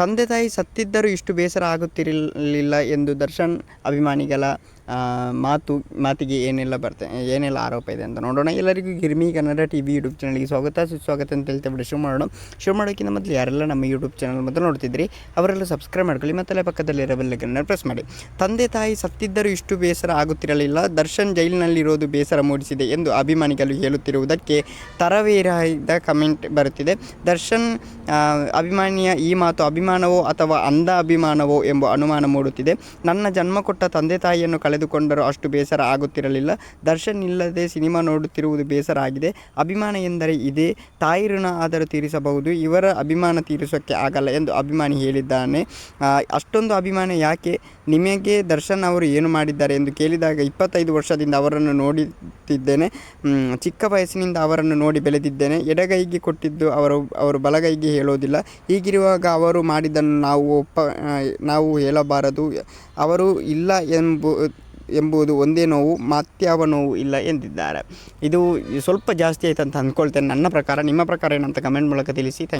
ತಂದೆ ತಾಯಿ ಸತ್ತಿದ್ದರೂ ಇಷ್ಟು ಬೇಸರ ಆಗುತ್ತಿರಲಿಲ್ಲ ಎಂದು ದರ್ಶನ್ ಅಭಿಮಾನಿಗಳ ಮಾತು, ಮಾತಿಗೆ ಏನೆಲ್ಲ ಬರ್ತೆ, ಏನೆಲ್ಲ ಆರೋಪ ಇದೆ ಅಂತ ನೋಡೋಣ. ಎಲ್ಲರಿಗೂ Girmi Kannada T V YouTube ಚಾನಲ್ಗೆ ಸ್ವಾಗತ. ಸುಸ್ವಾಗತ ಅಂತ ಹೇಳ್ತಾ ಶುರು ಮಾಡೋಣ ಶುರು ಮಾಡೋಕ್ಕಿಂತ ಮೊದಲು ಯಾರೆಲ್ಲ ನಮ್ಮ ಯೂಟ್ಯೂಬ್ ಚಾನಲ್ ಮೊದಲು ನೋಡ್ತಿದ್ರಿ, ಅವರೆಲ್ಲ ಸಬ್ಸ್ಕ್ರೈಬ್ ಮಾಡ್ಕೊಳ್ಳಿ ಮತ್ತಲ್ಲೇ ಪಕ್ಕದಲ್ಲಿರೋ ಬೆಲ್ಲಗನ್ನ ಪ್ರೆಸ್ ಮಾಡಿ. ತಂದೆ ತಾಯಿ ಸತ್ತಿದ್ದರೂ ಇಷ್ಟು ಬೇಸರ ಆಗುತ್ತಿರಲಿಲ್ಲ. ದರ್ಶನ್ ಜೈಲಿನಲ್ಲಿರೋದು ಬೇಸರ ಮೂಡಿಸಿದೆ ಎಂದು ಅಭಿಮಾನಿಗಳು ಹೇಳುತ್ತಿರುವುದಕ್ಕೆ ತರವೇರಾದ ಕಮೆಂಟ್ ಬರುತ್ತಿದೆ. ದರ್ಶನ್ ಅಭಿಮಾನಿಯ ಈ ಮಾತು ಅಭಿಮಾನವೋ ಅಥವಾ ಅಂಧ ಅಭಿಮಾನವೋ ಎಂಬ ಅನುಮಾನ ಮೂಡುತ್ತಿದೆ. ನನ್ನ ಜನ್ಮ ಕೊಟ್ಟ ತಂದೆ ತಾಯಿಯನ್ನು ಕಳೆದುಕೊಂಡರೂ ಅಷ್ಟು ಬೇಸರ ಆಗುತ್ತಿರಲಿಲ್ಲ. ದರ್ಶನ್ ಇಲ್ಲದೆ ಸಿನಿಮಾ ನೋಡುತ್ತಿರುವುದು ಬೇಸರ ಆಗಿದೆ. ಅಭಿಮಾನ ಎಂದರೆ ಇದೇ. ತಾಯಿ ಋಣ ಆದರೂ ತೀರಿಸಬಹುದು. ಇವರ ಅಭಿಮಾನ ತೀರಿಸೋಕ್ಕೆ ಆಗಲ್ಲ ಎಂದು ಅಭಿಮಾನಿ ಹೇಳಿದ್ದಾನೆ. ಅಷ್ಟೊಂದು ಅಭಿಮಾನ ಯಾಕೆ? ನಿಮಗೆ ದರ್ಶನ್ ಅವರು ಏನು ಮಾಡಿದ್ದಾರೆ ಎಂದು ಕೇಳಿದಾಗ ಇಪ್ಪತ್ತೈದು ವರ್ಷದಿಂದ ಅವರನ್ನು ನೋಡುತ್ತಿದ್ದೇನೆ. ಚಿಕ್ಕ ವಯಸ್ಸಿನಿಂದ ಅವರನ್ನು ನೋಡಿ ಬೆಳೆದಿದ್ದೇನೆ. ಎಡಗೈಗೆ ಕೊಟ್ಟಿದ್ದು ಅವರು ಅವರು ಬಲಗೈಗೆ ಹೇಳೋದಿಲ್ಲ. ಹೀಗಿರುವಾಗ ಅವರು ಮಾಡಿದ್ದನ್ನು ನಾವು ಒಪ್ಪ ನಾವು ಹೇಳಬಾರದು. ಅವರು ಇಲ್ಲ ಎಂಬು, ಎಂಬುದು ಒಂದೇ ನೋವು, ಮತ್ಯಾವ ನೋವು ಇಲ್ಲ ಎಂದಿದ್ದಾರೆ. ಇದು ಸ್ವಲ್ಪ ಜಾಸ್ತಿ ಆಯ್ತು ಅಂತ ಅಂದ್ಕೊಳ್ತೇನೆ. ನನ್ನ ಪ್ರಕಾರ, ನಿಮ್ಮ ಪ್ರಕಾರ ಏನಂತ ಕಮೆಂಟ್ ಮೂಲಕ ತಿಳಿಸಿ.